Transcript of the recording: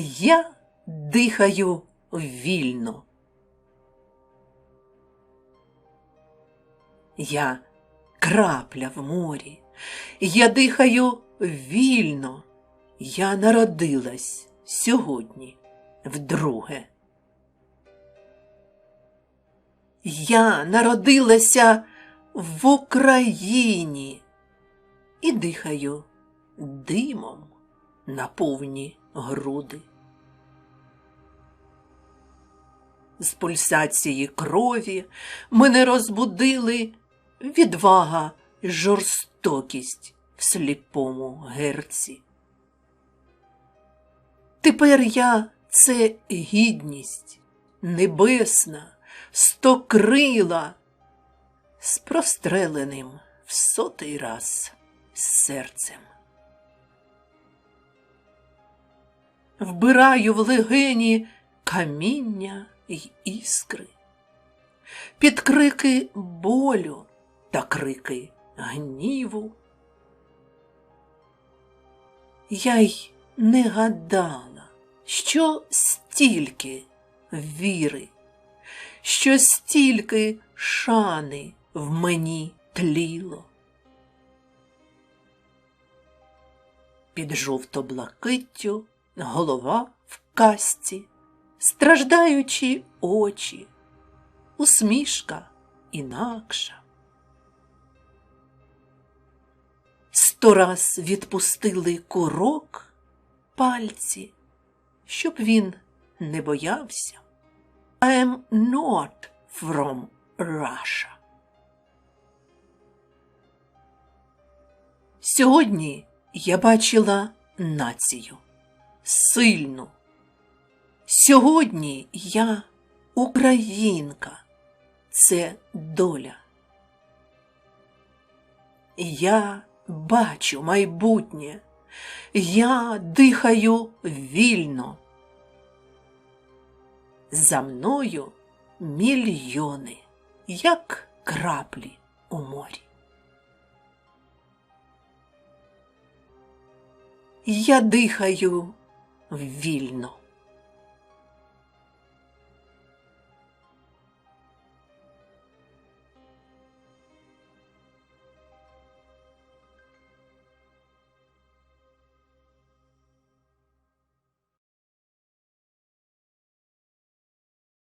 Я дихаю вільно. Я крапля в морі. Я дихаю вільно. Я народилась сьогодні вдруге. Я народилася в Україні і дихаю димом на повні груди. З пульсації крові мене розбудили відвага й жорстокість в сліпому герці. Тепер я це гідність небесна, стокрила, з простреленим в сотий раз серцем. Вбираю в легені каміння й іскри, під крики болю та крики гніву. Я й не гадала, що стільки віри, що стільки шани в мені тліло. Під жовто-блакиттю голова в касті, страждаючі очі, усмішка інакша. Сто раз відпустили курок пальці, щоб він не боявся. I am not from Russia. Сьогодні я бачила націю сильну. Сьогодні я українка, це доля. Я бачу майбутнє, я дихаю вільно. За мною мільйони, як краплі у морі. Я дихаю вільно.